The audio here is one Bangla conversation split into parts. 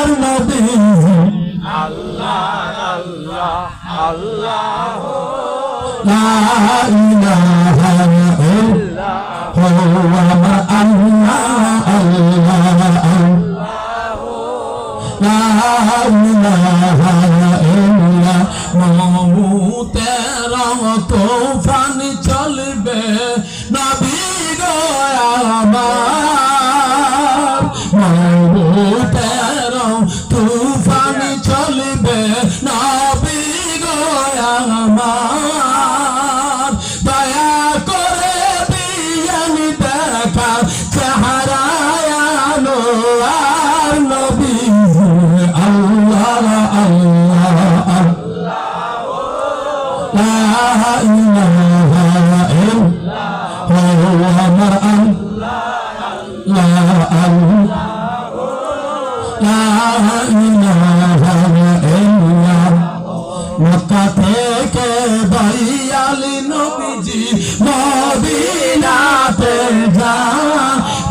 আল্লাহর তোফান চলবে নবী গো আমার মক্কা থেকে দয়ালি নবীজি মদিনাতে যা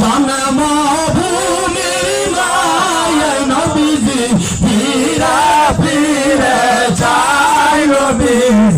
জন্ম ভূমির মায় নবীজি ফিরা ফিরে যায় নবীজি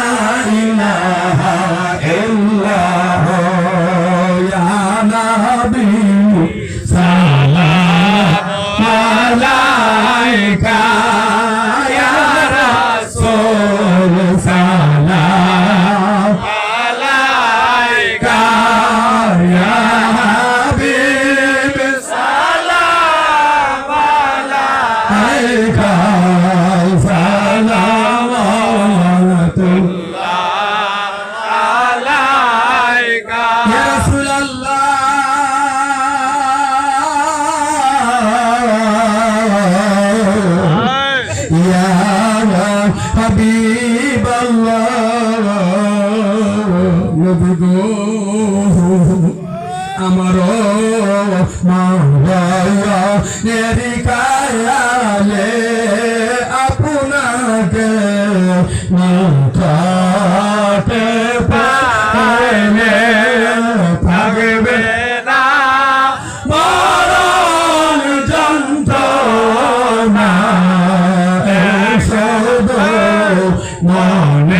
হাবিব নবী গো আমার মাওলানা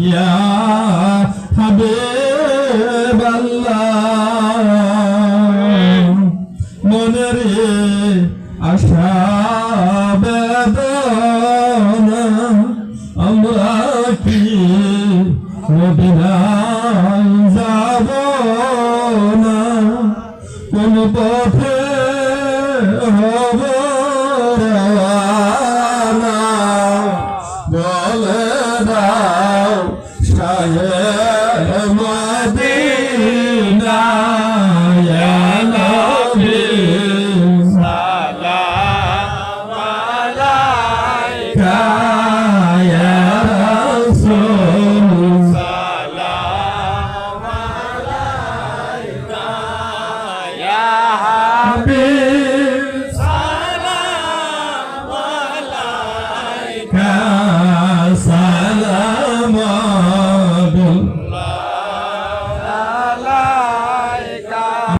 ইয়া হাবিব আল্লাহ। মনে রে আশা বেদনা আমরা কি মদিনায় যাব না? কোন পথে হবে America.